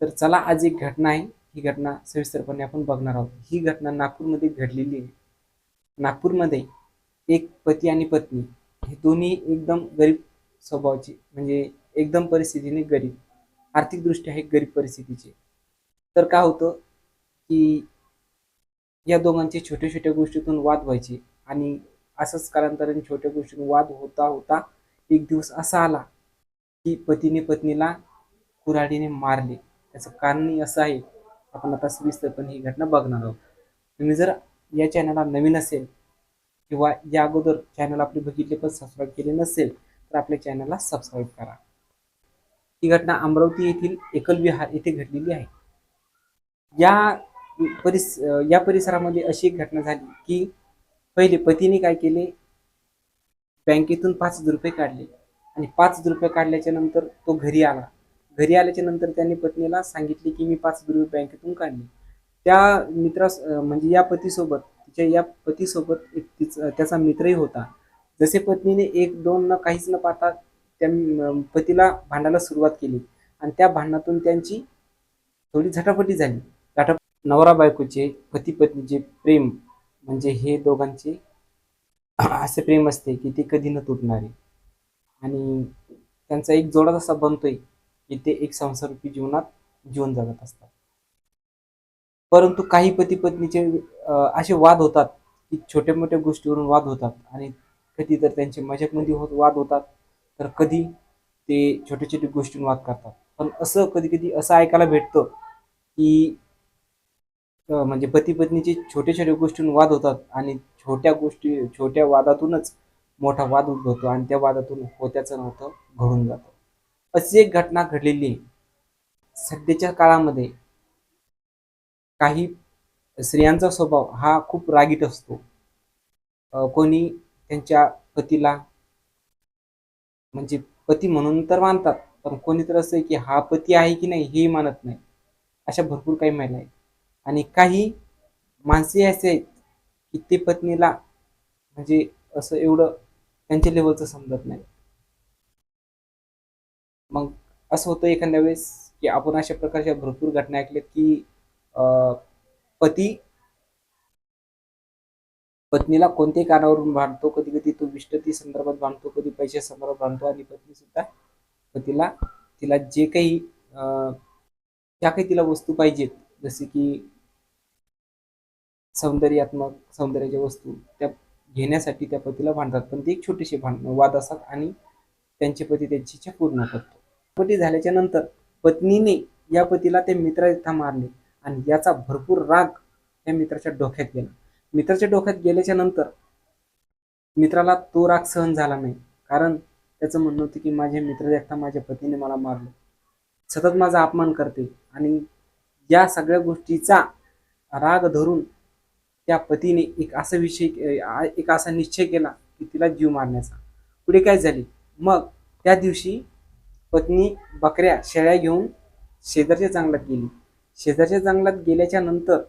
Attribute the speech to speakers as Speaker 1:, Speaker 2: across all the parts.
Speaker 1: तर चला आज एक घटना आहे. ही घटना सविस्तरपणे आपण बघणार आहोत. ही घटना नागपूरमध्ये घडलेली आहे. नागपूरमध्ये एक पती आणि पत्नी हे दोन्ही एकदम गरीब स्वभावाचे म्हणजे एकदम परिस्थितीने गरीब. आर्थिकदृष्ट्या हे गरीब परिस्थितीचे. तर काय होतं की या दोघांचे छोट्या छोट्या गोष्टीतून वाद व्हायचे आणि असंच कालांतराने छोट्या गोष्टीतून वाद होता होता एक दिवस असा आला की पतीने पत्नीला कुऱ्हाडीने मारले. त्याचं कारणही असं आहे. आपण आता सविस्तरपणे ही घटना बघणार आहोत. तुम्ही जर या चॅनलला नवीन असेल किंवा या अगोदर चॅनल आपले बघितले पण सबस्क्राईब केले नसेल तर आपल्या चॅनलला सबस्क्राईब करा. ही घटना अमरावती येथील एकल विहार येथे घडलेली आहे. या परिस या परिसरामध्ये अशी एक घटना झाली की पहिले पतीने काय केले? बँकेतून पाच हजार रुपये काढले आणि पाच हजार रुपये काढल्याच्या नंतर तो घरी आला. घरी आल्याच्यानंतर त्यांनी पत्नीला सांगितले की मी पाच हजार रुपये बँकेतून काढले. त्या मित्रास म्हणजे या पतीसोबत तिच्या या पतीसोबत एक त्याचा मित्रही होता. जसे पत्नीने एक दोन न काहीच न पाहता त्या पतीला भांडायला सुरुवात केली आणि त्या भांडणातून त्यांची थोडी झटापटी झाली. झटाप नवरा बायकोचे पती पत्नीचे प्रेम म्हणजे हे दोघांचे असे प्रेम असते की ते कधी न तुटणारे. आणि त्यांचा एक जोडाचा असा बनतोय. की ते एक संसाररूपी जीवनात जीवन जगत असतात. परंतु काही पती पत्नीचे असे वाद होतात की छोट्या मोठ्या गोष्टीवरून वाद होतात आणि कधी तर त्यांचे मजाकमध्ये होत वाद होतात तर कधी ते छोट्या छोट्या गोष्टींवर वाद करतात. पण असं कधी कधी असं ऐकायला भेटतं की म्हणजे पती पत्नीचे छोट्या छोट्या गोष्टींवर वाद होतात आणि छोट्या गोष्टी छोट्या वादातूनच मोठा वाद उद्भवतो आणि त्या वादातून होत्याचं नव्हतं घडून जातं. अशी एक घटना घडलेली आहे. सध्याच्या काळामध्ये काही स्त्रियांचा स्वभाव हा खूप रागीट असतो. कोणी त्यांच्या पतीला म्हणजे पती म्हणून तर मानतात पण कोणी तर असं आहे की हा पती आहे की नाही हेही मानत नाही. अशा भरपूर काही महिला आहेत. आणि काही माणसे असे आहेत की ते पत्नीला म्हणजे असं एवढं त्यांच्या लेवलचं समजत नाही मग असं होतं एखाद्या वेळेस की आपण अशा प्रकारच्या भरपूर घटना ऐकल्यात की अं, पती पत्नीला कोणत्याही कारणावरून भांडतो कधी कधी तो विष्टती संदर्भात भांडतो कधी पैशा संदर्भात भांडतो आणि पत्नी सुद्धा पतीला तिला जे काही अं, ज्या काही तिला वस्तू पाहिजेत जसे की सौंदर्यात्मक सौंदर्याच्या वस्तू त्या घेण्यासाठी त्या पतीला भांडतात. पण ते एक छोटेसे भांड वाद असतात आणि त्यांचे पती त्यांची इच्छा पूर्ण करतो. पती झाल्याच्यानंतर पत्नीने या पतीला त्या मित्राला मारले आणि याचा भरपूर राग त्या मित्राच्या डोक्यात गेला. मित्राच्या डोक्यात गेल्याच्यानंतर मित्राला तो राग सहन झाला नाही. कारण त्याचं म्हणणं होतं की माझ्या मित्र एकटा माझ्या पतीने मला मारलं. सतत माझा अपमान करते आणि या सगळ्या गोष्टीचा राग धरून त्या पतीने एक असा विषय एक असा निश्चय केला की तिला जीव मारण्याचा. पुढे काय झाले? मग त्या दिवशी पत्नी बकऱ्या शेळ्या घेऊन शेजारच्या जंगलात गेली. शेजारच्या जंगलात गेल्याच्यानंतर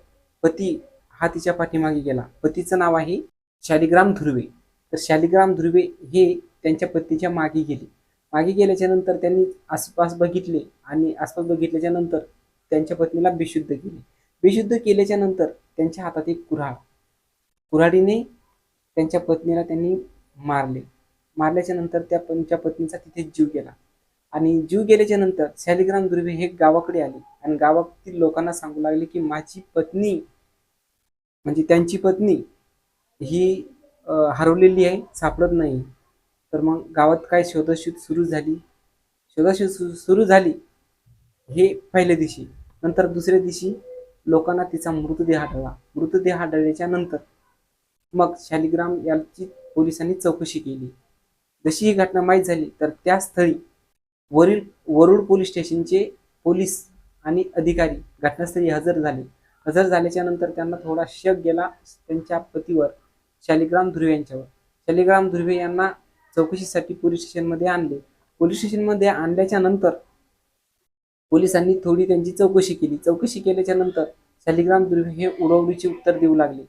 Speaker 1: पती हा तिच्या पाठीमागे गेला. पतीचं नाव आहे शालिग्राम धुर्वे. तर शालिग्राम धुर्वे हे त्यांच्या पत्नीच्या मागे गेले. मागे गेल्याच्यानंतर त्यांनी आसपास बघितले आणि आसपास बघितल्याच्या नंतर त्यांच्या पत्नीला बेशुद्ध केले. बेशुद्ध केल्याच्यानंतर त्यांच्या हातात एक कुऱ्हाड. कुऱ्हाडीने त्यांच्या पत्नीला त्यांनी मारले. मारल्याच्या नंतर त्या त्यांच्या पत्नीचा तिथे जीव गेला. आणि जीव गेल्याच्यानंतर शालिग्राम दुर्वे हे गावाकडे आले. आणि गावातील लोकांना सांगू लागले की माझी पत्नी म्हणजे त्यांची पत्नी ही हरवलेली आहे सापडत नाही. तर मग गावात काय शोधाशोध सुरू झाली? शोधाशोध सु- सुरू झाली हे पहिल्या दिवशी. नंतर दुसऱ्या दिवशी लोकांना तिचा मृतदेह आढळला. मृतदेह आढळल्याच्या नंतर मग शालिग्राम याची पोलिसांनी चौकशी केली. जशी ही घटना माहीत झाली तर त्या स्थळी वरील वरुड पोलीस स्टेशनचे पोलीस आणि अधिकारी घटनास्थळी हजर झाले. हजर झाल्याच्यानंतर त्यांना थोडा शक गेला त्यांच्या पतीवर शालिग्राम ध्रुवे यांच्यावर. शालिग्राम ध्रुवे यांना चौकशीसाठी पोलीस स्टेशनमध्ये आणले. पोलीस स्टेशनमध्ये आणल्याच्या नंतर पोलिसांनी थोडी त्यांची चौकशी केली. चौकशी केल्याच्यानंतर शालिग्राम ध्रुवे हे उडवडीचे उत्तर देऊ लागले.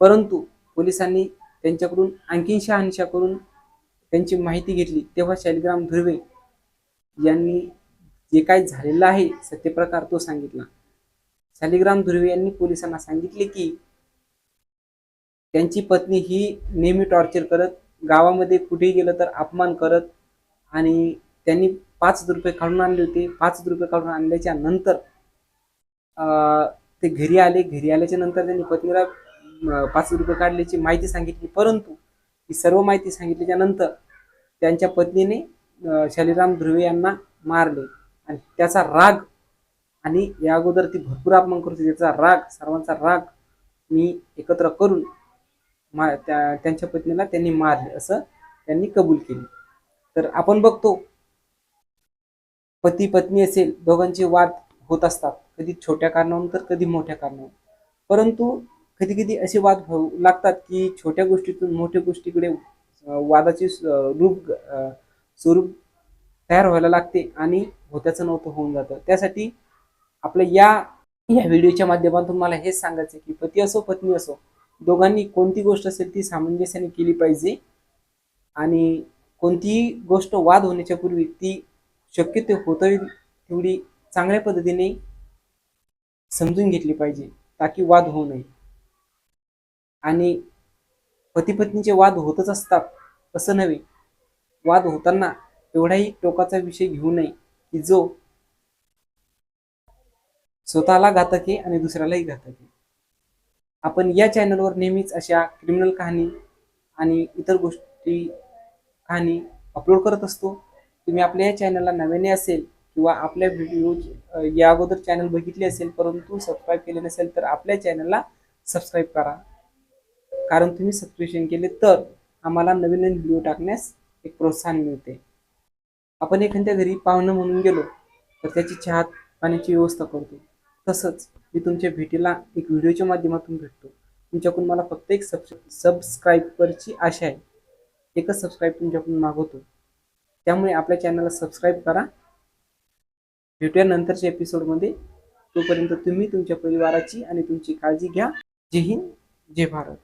Speaker 1: परंतु पोलिसांनी त्यांच्याकडून आणखीन शहानिशा करून त्यांची माहिती घेतली. तेव्हा शालिग्राम ध्रुवे यांनी जे काय झालेलं आहे सत्यप्रकार तो सांगितला. शालिग्राम धुर्वे यांनी पोलिसांना सांगितले की त्यांची पत्नी ही नेहमी टॉर्चर करत गावामध्ये कुठेही गेलं तर अपमान करत आणि त्यांनी पाच रुपये काढून आणले होते. पाच रुपये काढून आणल्याच्या नंतर अं, ते घरी आले. घरी आल्याच्यानंतर त्यांनी पत्नीला पाच रुपये काढल्याची माहिती सांगितली. परंतु ही सर्व माहिती सांगितल्याच्या नंतर त्यांच्या पत्नीने शालिराम ध्रुवे यांना मारले. आणि त्याचा राग आणि या अगोदर ती भरपूर अपमान करत होती. त्याचा राग सर्वांचा राग मी एकत्र करून मा त्या त्यांच्या पत्नीला त्यांनी मारले असं त्यांनी कबूल केले. तर आपण बघतो पती पत्नी असेल दोघांचे वाद होत असतात. कधी छोट्या कारणावरून तर कधी मोठ्या कारणावरून. परंतु कधी कधी असे वाद होऊ लागतात की छोट्या गोष्टीतून मोठ्या गोष्टीकडे वादाचे रूप स्वरूप तयार व्हायला लागते आणि होत्याचं नव्हतं होऊन जातं. त्यासाठी आपल्या या या व्हिडिओच्या माध्यमातून मला हेच सांगायचं की पती असो पत्नी असो दोघांनी कोणती गोष्ट असेल ती सामंजस्याने केली पाहिजे आणि कोणतीही गोष्ट वाद होण्याच्या पूर्वी ती शक्य ते होता तेवढी चांगल्या पद्धतीने समजून घेतली पाहिजे ताकी वाद होऊ नये. आणि पती पत्नीचे वाद होतच असतात असं नव्हे. वाद होताना एवढाही टोकाचा विषय घेऊ नये की जो स्वतःला घातक आहे आणि दुसऱ्यालाही घातक आहे. आपण या चॅनलवर नेहमीच अशा क्रिमिनल कहाणी आणि इतर गोष्टी कहाणी अपलोड करत असतो. तुम्ही आपल्या या चॅनलला नव्याने असेल किंवा आपल्या व्हिडिओ या अगोदर चॅनल बघितले असेल परंतु सबस्क्राईब केले नसेल तर आपल्या चॅनलला सबस्क्राईब करा. कारण तुम्ही सबस्क्रिप्शन केले तर आम्हाला नवीन नवीन व्हिडिओ टाकण्यास एक प्रोत्साहन मिळते. आपण एखाद्या घरी पाहुणं म्हणून गेलो तर त्याची चहा पाण्याची व्यवस्था करतो. तसंच मी तुमच्या भेटीला एक व्हिडिओच्या माध्यमातून भेटतो. तुमच्याकडून मला फक्त एक सब सबस्क्राईबरची आशा आहे. एकच सबस्क्राईब तुमच्याकडून मागवतो. त्यामुळे आपल्या चॅनलला सबस्क्राईब करा. भेटूया नंतरच्या एपिसोडमध्ये तोपर्यंत तुम्ही तुमच्या परिवाराची आणि तुमची काळजी घ्या. जय हिंद जय भारत.